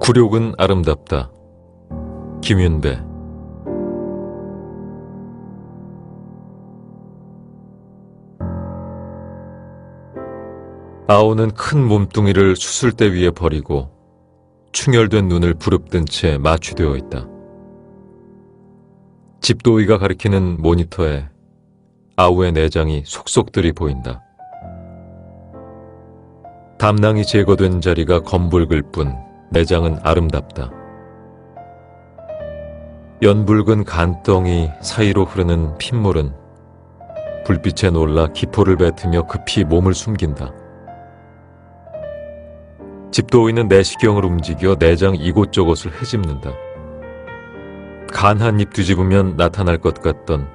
굴욕은 아름답다. 김윤배 아오는 큰 몸뚱이를 수술대 위에 버리고 충혈된 눈을 부릅뜬 채 마취되어 있다. 집도이가 가리키는 모니터에 아우의 내장이 속속들이 보인다. 담낭이 제거된 자리가 검붉을 뿐 내장은 아름답다. 연붉은 간덩이 사이로 흐르는 핏물은 불빛에 놀라 기포를 뱉으며 급히 몸을 숨긴다. 집도이는 내시경을 움직여 내장 이곳저곳을 헤집는다. 간 한 입 뒤집으면 나타날 것 같던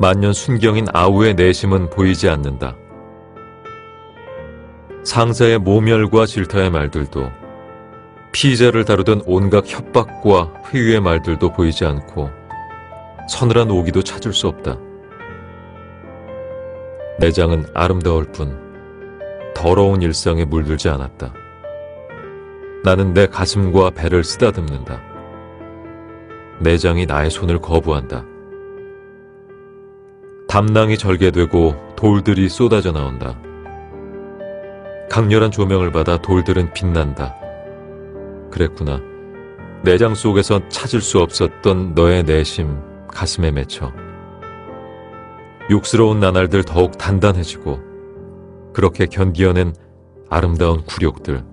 만년 순경인 아우의 내심은 보이지 않는다. 상사의 모멸과 질타의 말들도 피의자를 다루던 온갖 협박과 회유의 말들도 보이지 않고 서늘한 오기도 찾을 수 없다. 내장은 아름다울 뿐 더러운 일상에 물들지 않았다. 나는 내 가슴과 배를 쓰다듬는다. 내장이 나의 손을 거부한다. 담낭이 절개되고 돌들이 쏟아져 나온다. 강렬한 조명을 받아 돌들은 빛난다. 그랬구나. 내장 속에서 찾을 수 없었던 너의 내심 가슴에 맺혀. 욕스러운 나날들 더욱 단단해지고 그렇게 견디어낸 아름다운 굴욕들.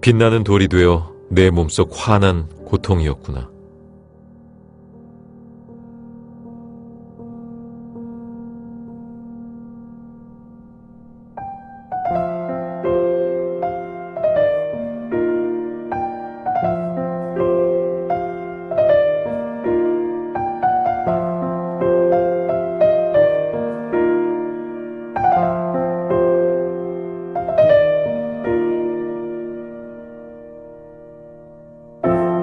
빛나는 돌이 되어 내 몸속 환한 고통이었구나.